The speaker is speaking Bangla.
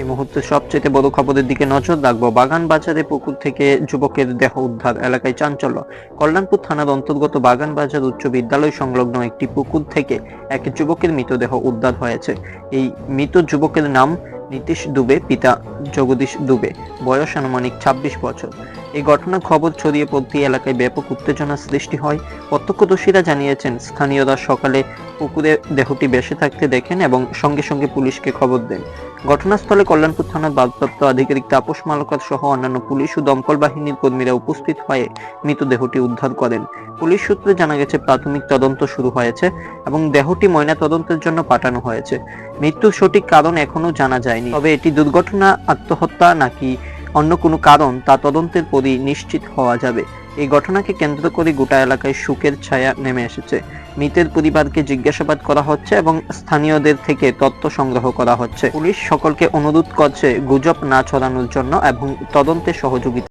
এই মুহূর্তে সবচেয়ে বড় খবরের দিকে নজর রাখব। বাগান বাজারে পুকুর থেকে যুবকের দেহ উদ্ধার এলাকায় চাঞ্চল্য। কল্যাণপুর থানার অন্তর্গত বাগান বাজার উচ্চ বিদ্যালয় সংলগ্ন একটি পুকুর থেকে এক যুবকের মৃতদেহ উদ্ধার হয়েছে। এই মৃত যুবকের নাম নীতিশ দুবে, পিতা জগদীশ দুবে। বয়স আনুমানিক ছাব্বিশ বছর। এই ঘটনার খবর ছড়িয়ে পড়তে এলাকায় ব্যাপক উত্তেজনা সৃষ্টি হয়। প্রত্যক্ষদর্শীরা জানিয়েছেন, স্থানীয়রা সকালে পুকুরে দেহটি বেঁচে থাকতে দেখেন এবং সঙ্গে সঙ্গে পুলিশকে খবর দেন। ঘটনাস্থলে কল্যাণপুর থানার ভারপ্রাপ্ত আধিকারিক তাপস মালকার সহ অন্যান্য পুলিশ ও দমকল বাহিনীর কর্মীরা উপস্থিত হয়ে মৃতদেহটি উদ্ধার করেন। পুলিশ সূত্রে জানা গেছে, প্রাথমিক তদন্ত শুরু হয়েছে এবং দেহটি ময়না তদন্তের জন্য পাঠানো হয়েছে। মৃত্যুর সঠিক কারণ এখনও জানা যায়নি। তবে এটি দুর্ঘটনা, আত্মহত্যা নাকি অন্য কোনো কারণ, তা তদন্তের পরই নিশ্চিত হওয়া যাবে। এই ঘটনাকে কেন্দ্র করে গোটা এলাকায় শোকের ছায়া নেমে এসেছে। মৃতের পরিবারকে জিজ্ঞাসাবাদ করা হচ্ছে এবং স্থানীয়দের থেকে তথ্য সংগ্রহ করা হচ্ছে। পুলিশ সকলকে অনুরোধ করছে, গুজব না ছড়ানোর জন্য এবং তদন্তে সহযোগিতা